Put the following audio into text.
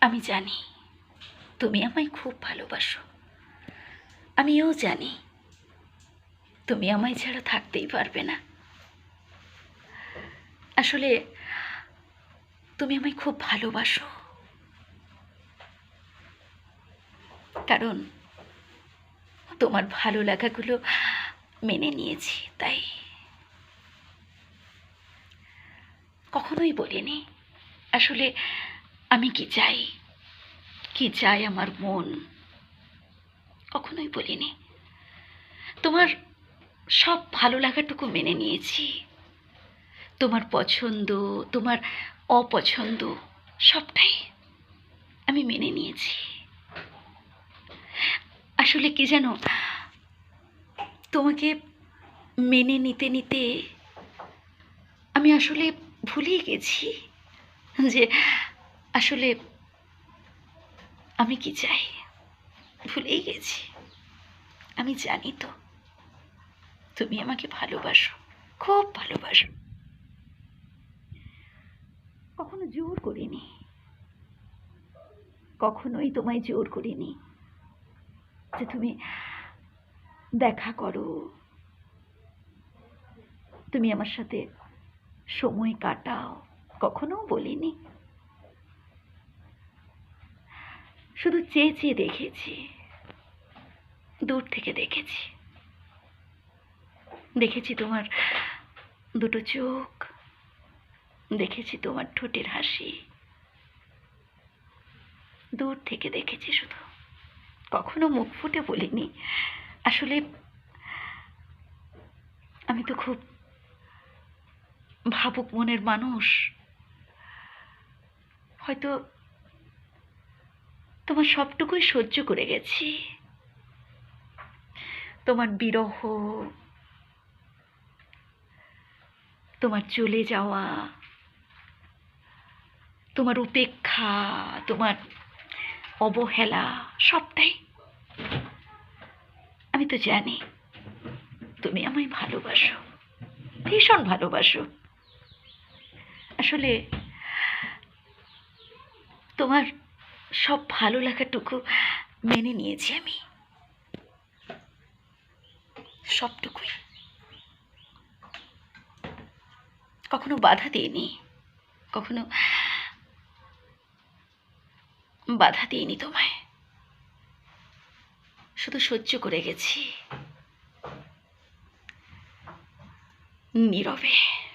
আমি জানি, তুমি আমায় খুব ভালোবাসো। আমিও জানি, তুমি আমায় ছাড়া থাকতেই পারবে না। আসলে তুমি আমায় খুব ভালোবাসো। কারণ তোমার ভালো লাগাগুলো মেনে নিয়েছি, তাই কখনোই বলিনি। আসলে আমি কি চাই? কি চাই আমার মন? কখনোই বলিনি। তোমার সব ভালো লাগাটুকু মেনে নিয়েছি। তোমার পছন্দ, তোমার অপছন্দ সবটাই আমি মেনে নিয়েছি। আসলে কি জানো, তোমাকে মেনে নিতে নিতে আমি আসলে ভুলেই গেছি যে আসলে আমি কি চাই? ভুলেই গেছি। আমি জানি তো। তুমি আমাকে ভালোবাসো, খুব ভালোবাসো। কখনো জোর করিনি। কখনোই তোমায় জোর করিনি। যে তুমি দেখা করো। তুমি আমার সাথে সময় কাটাও। কখনো বলিনি। শুধু চেয়ে চেয়ে দেখেছি। দূর থেকে দেখেছি। দেখেছি তোমার দুটো চোখ। দেখেছি তোমার ঠোঁটের হাসি। দূর থেকে দেখেছি শুধু। কখনো মুখ ফুটে বলিনি। আসলে আমি তো খুব ভাবুক মনের মানুষ। হয়তো তোমার সবটুকুই সহ্য করে গেছি। তোমার বিরহ, তোমার চলে যাওয়া, তোমার উপেক্ষা, তোমার অবহেলা, সবটাই আমি তো জানি। তুমি আমায় ভালোবাসো, ভীষণ ভালোবাসো। আসলে তোমার সব ভালো লাগাটুকু মেনে নিয়েছি আমি। সবটুকুই। কখনো বাধা দিইনি। কখনো বাধা দিইনি তোমায়। শুধু সহ্য করে গেছি। নীরবে।